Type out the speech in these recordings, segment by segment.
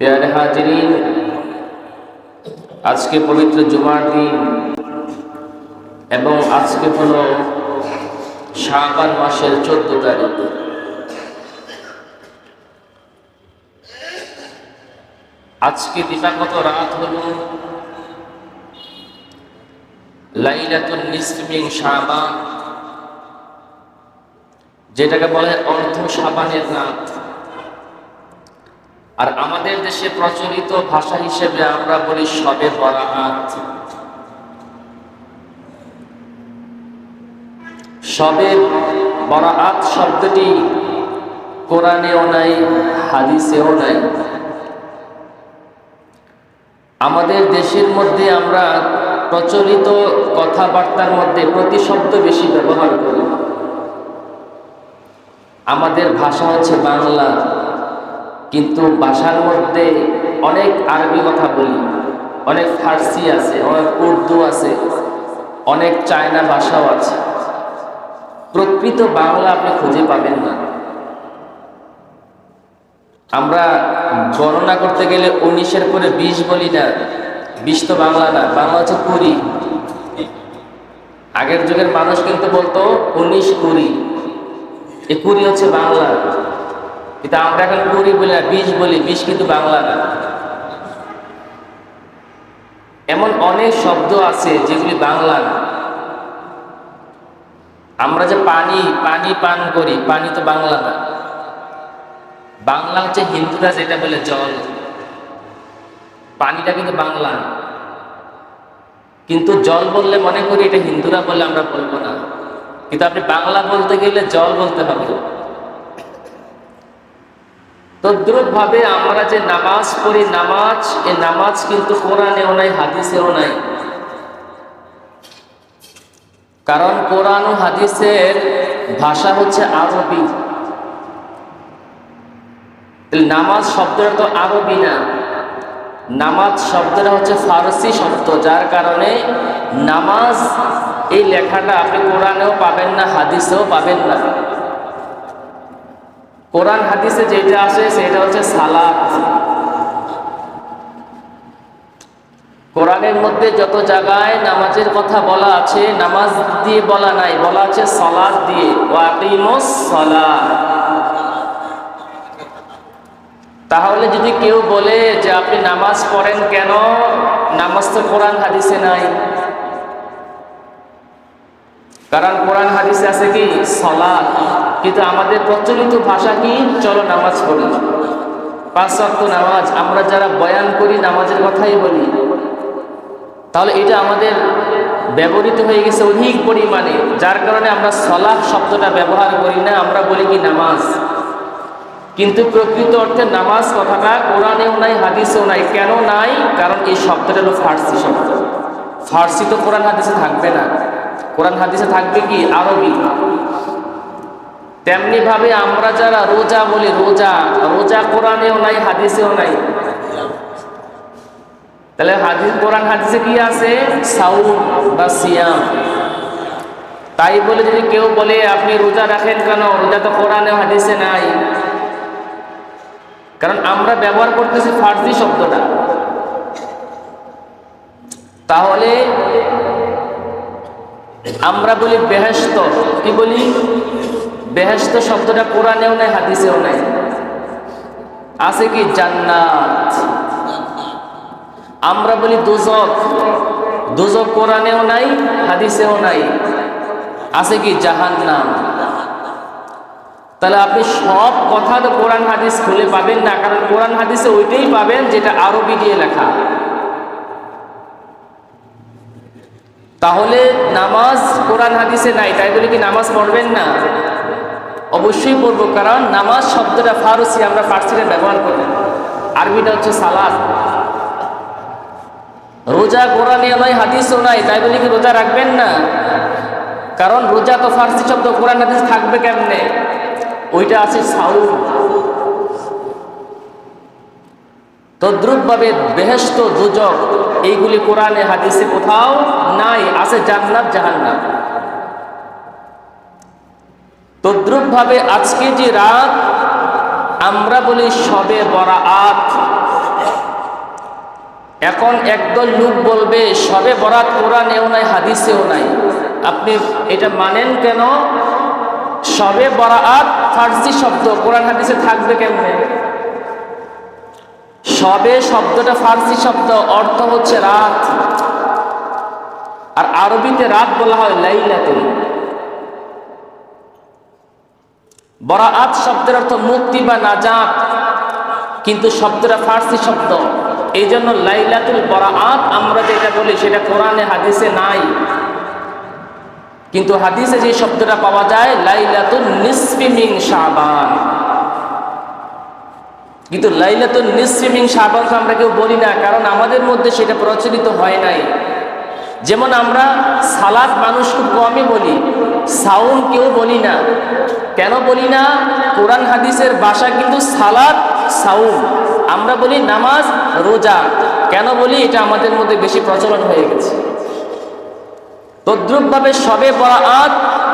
পেয়ারে হাজিরিন, আজকে পবিত্র জুমার দিন এবং আজকে হলো শাবান মাসের চোদ্দ তারিখ। আজকে দিবাগত রাত হলো লাইলাতুল নিসমিন শাবান, যেটাকে বলে অর্ধ সাবানের রাত। আর আমাদের দেশে প্রচলিত ভাষা হিসেবে আমরা বলি সবে বরাত। সবে বরাত শব্দটি কোরআনেও নাই, হাদিসেও নাই। আমাদের দেশের মধ্যে আমরা প্রচলিত কথাবার্তার মধ্যে প্রতিশব্দ বেশি ব্যবহার করি। আমাদের ভাষা হচ্ছে বাংলা। কিন্তু ভাষার মধ্যে অনেক আরবি কথা বলি, অনেক ফার্সি আছে, অনেক উর্দু আছে, অনেক চায়না ভাষাও আছে। প্রকৃত বাংলা আপনি খুঁজে পাবেন না। আমরা গণনা করতে গেলে উনিশের পরে বিশ বলি না, বিশ তো বাংলা না, বাংলা হচ্ছে কুড়ি। আগের যুগের মানুষ কিন্তু বলতো উনিশ কুড়ি এই কুড়ি হচ্ছে বাংলা। কিন্তু আমরা এখন কুড়ি বলি না, বিশ বলি, বিশ কিন্তু বাংলা না। এমন অনেক শব্দ আছে যেগুলি বাংলা না। আমরা যে পানি পানি পান করি, পানি তো বাংলা না। বাংলা হচ্ছে হিন্দুরা যেটা বলে জল। পানিটা কিন্তু বাংলা কিন্তু জল বললে মনে করি এটা হিন্দুরা বলে আমরা বলব না। কিন্তু আপনি বাংলা বলতে গেলে জল বলতে হবে। তদ্রুপ ভাবে আমরা যে নামাজ পড়ি, নামাজ, এ নামাজ কিন্তু কোরআনেও নাই, হাদিসেও নাই। কারণ কোরআন ও হাদিসের ভাষা হচ্ছে আরবি। নামাজ শব্দটা তো আরবি না। নামাজ শব্দটা হচ্ছে ফারসি শব্দ, যার কারণে নামাজ এই লেখাটা আপনি কোরআনেও পাবেন না, হাদিসেও পাবেন না। কোরআন হাদিসে যেটা আসে সেটা হচ্ছে সালাত। কোরআনের মধ্যে যত জায়গায় নামাজের কথা বলা আছে, নামাজ দিয়ে বলা নাই, বলা আছে সলাদ দিয়ে। ওয়াকিমুস সলাত। তাহলে যদি কেউ বলে যে আপনি নামাজ পড়েন কেন? নামাজ তো কোরআন হাদিসে নাই। কারণ কোরআন হাদিসে আছে কি? সলাদ কিন্তু আমাদের প্রচলিত ভাষা কি? চলো নামাজ পড়ি। পাঁচ ওয়াক্ত নামাজ, আমরা যারা বয়ান করি, নামাজের কথাই বলি। তাহলে এটা আমাদের ব্যবহৃত হয়ে গেছে অধিক পরিমাণে, যার কারণে আমরা সলাহ শব্দটা ব্যবহার করি না, আমরা বলি কি নামাজ। কিন্তু প্রকৃত অর্থে নামাজ কথাটা কোরআনেও নাই, হাদিসেও নাই। কেন নাই? কারণ এই শব্দটা হলো ফার্সি শব্দ। ফার্সি তো কোরআন হাদিসে থাকবে না। কোরআন হাদিসে থাকবে কি? আরবি। তেমনি ভাবে আমরা যারা রোজা বলি রোজা রোজা কোরআনেও নাই, হাদিসেও নাই। তাহলে হাদিস, কোরআন, হাদিসে কি আছে? সাউন বা সিয়াম। তাই বলে যদি কেউ বলে, আপনি রোজা রাখেন কেন? রোজা তো কোরআনে, হাদিসে নাই। কারণ আমরা ব্যবহার করতেছি ফার্সি শব্দটা। তাহলে আমরা বলি বেহেস্ত কি বলি? বেহেস্ত শব্দটা কোরআনেও নাই, হাদিসেও নাই। আছে কি? জান্নাত। আমরা বলি দুজক। দুজক কোরআনেও নাই, হাদিসেও নাই। আছে কি? জাহান্নাম। তাহলে আপনি সব কথা তো কোরআন, হাদিস খুলে পাবেন না, কারণ কোরআন, হাদিসে ওইটাই পাবেন যেটা আরবি দিয়ে লেখা। তাহলে নামাজ কোরআন, হাদিসে নাই, তাই বলে কি নামাজ পড়বেন না? অবশ্যই পড়ব, কারণ নামাজ শব্দটা ফারসি, আমরা ফার্সিটা ব্যবহার করি। আরবিটা হচ্ছে সালাদ রোজা কোরআনে নয়, হাদিসও নাই, তাই বলে কি রোজা রাখবেন না? কারণ রোজা তো ফার্সি শব্দ, কোরআন হাদিস থাকবে কেমনে? ওইটা আছে সাউল। তদ্রুপভাবে বেহেস্ত দুজক, এইগুলি কোরআনে, হাদিসে কোথাও নাই, আছে জান্নাত জাহান্নাত তদ্রুপভাবে আজকে যে রাত, আমরা বলি সবে বরাত। এখন একদল লোক বলবে, সবে বরাত কোরআনেও নাই, হাদিসেও নাই। আপনি এটা মানেন কেন? সবে বরাত ফার্সি শব্দ, কোরআন হাদিসে থাকবে কেমনে? সবে শব্দটা ফার্সি শব্দ, অর্থ হচ্ছে রাত। আর আরবিতে রাত বলা হয় লাইলাতুল বরাআত শব্দের অর্থ মুক্তি বা নাজাত। কিন্তু শব্দটা ফার্সি শব্দ। এই জন্য লাইলাতুল বরাআত আমরা যেটা বলি সেটা কোরআনে, হাদিসে নাই। কিন্তু হাদিসে যে শব্দটা পাওয়া যায় লাইলাতুল নিসফি মিন শাবান। কিন্তু লাইলাতুল নিসফি মিন শাবান আমরা কেউ বলি না, কারণ আমাদের মধ্যে সেটা প্রচলিত হয় নাই। যেমন আমরা সালাদ মানুষ খুব কমই বলি। সাউন কেউ বলি না। কেন বলি না? কোরআন হাদিসের ভাষা কিন্তু সালাদ সাউন আমরা বলি নামাজ, রোজা। কেন বলি? এটা আমাদের মধ্যে বেশি প্রচলন হয়ে গেছে। তদ্রুপভাবে সবে বরাআত,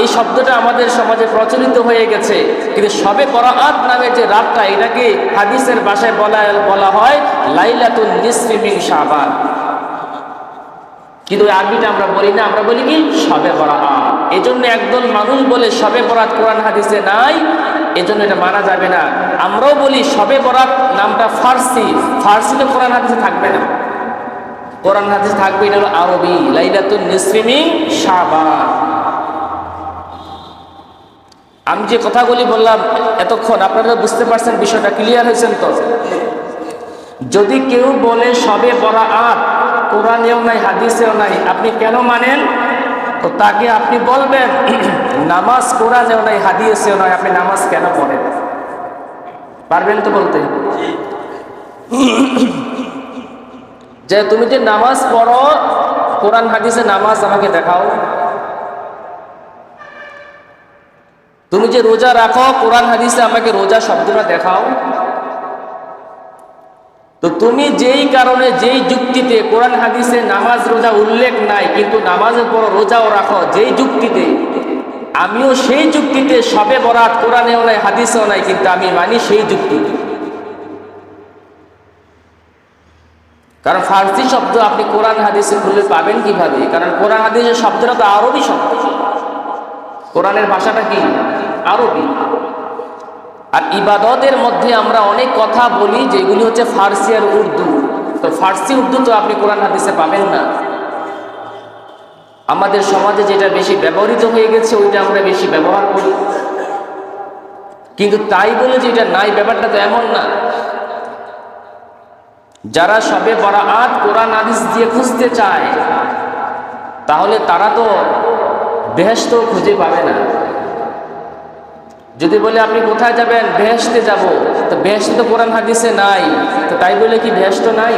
এই শব্দটা আমাদের সমাজে প্রচলিত হয়ে গেছে। কিন্তু সবে বরাআত নামে যে রাতটা, এটাকে হাদিসের ভাষায় বলা বলা হয় লাইলাতুন নিসফিমিন শাবান। কিন্তু আরবিটা আমরা বলি না, আমরা বলি কি? সবে বরাত এই জন্য একদল মানুষ বলে সবে বরাত কোরআন হাদিসে নাই? এজন্য এটা মানা যাবে না। আমরাও বলি সবে বরাত নামটা ফার্সি। ফার্সি তো কোরআন হাদিসে থাকবে না। কোরআন হাদিস থাকবে, এটা হলো আরবি। লাইলাতুন নিসফিমি শাবান। আমি যে কথাগুলি বললাম এতক্ষণ, আপনারা বুঝতে পারছেন বিষয়টা ক্লিয়ার হয়েছেন তো? যদি কেউ বলে সবে বরাআত কোরআনেও নাই, হাদিসেও নাই, আপনি কেন মানেন? তো তাকে আপনি বলবেন, নামাজ কোরআনেও নাই হাদিসেও নাই আপনি নামাজ কেন পড়েন? পারবেন তো বলতে? যে তুমি যে নামাজ পড়ো, কোরআন, হাদিসে নামাজ আমাকে দেখাও। তুমি যে রোজা রাখো, কোরআন, হাদিসে আমাকে রোজা শব্দটা দেখাও। তো তুমি যেই কারণে যেই যুক্তিতে কোরআন হাদিসে নামাজ রোজা উল্লেখ নাই, কিন্তু নামাজের পর রোজাও রাখো, যেই যুক্তিতে, আমিও সেই যুক্তিতে সবে বরাত কোরআনেও নাই, হাদিসেও নাই, কিন্তু আমি মানি সেই যুক্তিতে কারণ ফার্সি শব্দ আপনি কোরআন হাদিসে খুলে পাবেন কীভাবে? কারণ কোরআন হাদিসের শব্দটা তো আরবি শব্দ। কোরআনের ভাষাটা কি? আরবি। আর ইবাদতের মধ্যে আমরা অনেক কথা বলি যেগুলি হচ্ছে ফার্সি আর উর্দু। তো ফার্সি, উর্দু তো আপনি কোরআন, হাদিসে পাবেন না। আমাদের সমাজে যেটা বেশি ব্যবহৃত হয়ে গেছে, ওইটা আমরা বেশি ব্যবহার করি। কিন্তু তাই বলে যে এটা নাই, ব্যাপারটা তো এমন না। যারা সবে বরাআত, কোরআন, হাদিস দিয়ে খুঁজতে চায়, তাহলে তারা তো বেহেস্ত খুঁজে পাবে না। যদি বলে আপনি কোথায় যাবেন? বেহেস্তে যাব। তো বেহেস্তে তো কোরআন হাদিসে নাই। তো তাই বলে কি বেহেস্ত নাই?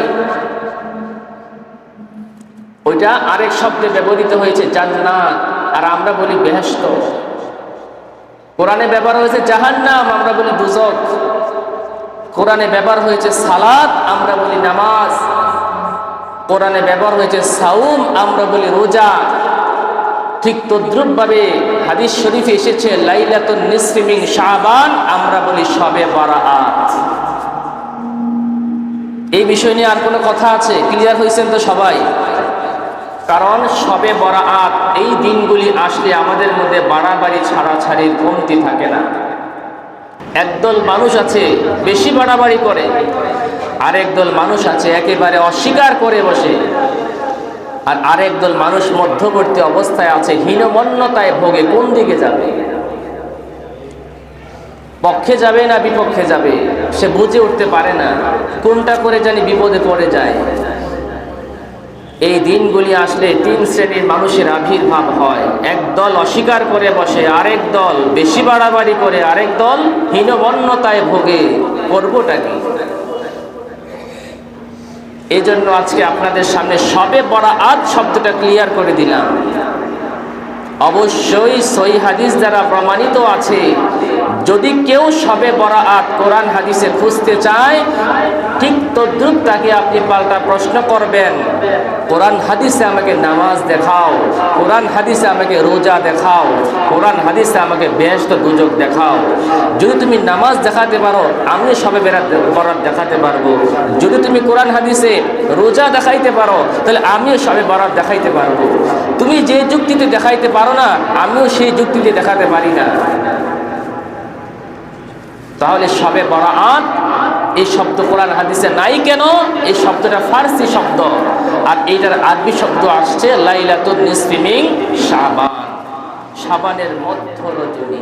ওইটা আরেক শব্দে ব্যবহৃত হয়েছে, জান্নাত। আর আমরা বলি বেহেস্ত কোরআনে ব্যবহার হয়েছে জাহান্নাম, আমরা বলি দুজক। কোরআনে ব্যবহার হয়েছে সালাদ আমরা বলি নামাজ। কোরআনে ব্যবহার হয়েছে সাউম, আমরা বলি রোজা। ঠিক তদ্রুপভাবে হাদিস শরীফে এসেছে, লাইলাতুন শাবান, আমরা বলি সবে বারাআত। এই বিষয় নিয়ে আর কোনো কথা আছে? ক্লিয়ার হয়েছেন তো সবাই? কারণ সবে বরাআত, এই দিনগুলি আসলে আমাদের মধ্যে বাড়াবাড়ি, ছাড়াছাড়ির কমতি থাকে না। একদল মানুষ আছে, বেশি বাড়াবাড়ি করে। আরেক দল মানুষ আছে, একেবারে অস্বীকার করে বসে। আর আরেক দল মানুষ মধ্যবর্তী অবস্থায় আছে, হীনমন্যতায় ভোগে, কোন দিকে যাবে? পক্ষে যাবে না বিপক্ষে যাবে? সে বুঝে উঠতে পারে না, কোনটা করে জানি বিপদে পড়ে যায়। এই দিনগুলি আসলে তিন শ্রেণির মানুষের আবির্ভাব হয়। এক দল অস্বীকার করে বসে আরেক দল বেশি বাড়াবাড়ি করে আরেক দল হীনবন্যতায় ভোগে। করবোটা কি? এই জন্য আজকে আপনাদের সামনে সবে বড় আজ শব্দটা ক্লিয়ার করে দিলাম। অবশ্যই সই হাদিস দ্বারা প্রমাণিত আছে। যদি কেউ সবে বড় আত কোরআন হাদিসে খুঁজতে চায়, ঠিক তদ্রুপ তাকে আপনি পাল্টা প্রশ্ন করবেন। কোরআন হাদিসে আমাকে নামাজ দেখাও, কোরআন হাদিসে আমাকে রোজা দেখাও, কোরআন হাদিসে আমাকে ব্যস্ত দুজক দেখাও। যদি তুমি নামাজ দেখাতে পারো, আমি সবে বেড়াত বরাত দেখাতে পারব। যদি তুমি কোরআন হাদিসে রোজা দেখাইতে পারো, তাহলে আমিও সবে বরাত দেখাইতে পারব। তুমি যে যুক্তিতে দেখাইতে পারো না, আমিও সেই যুক্তিতে দেখাতে পারি না। তাহলে সবে বরাত। এই শব্দ কোরআন হাদিসে নাই কেন? এই শব্দটা ফার্সি শব্দ। আর এইটার আরবি শব্দ আসছে, লাইলাতুন নিসফিমিং শাবান। শাবানের মধ্য রজনী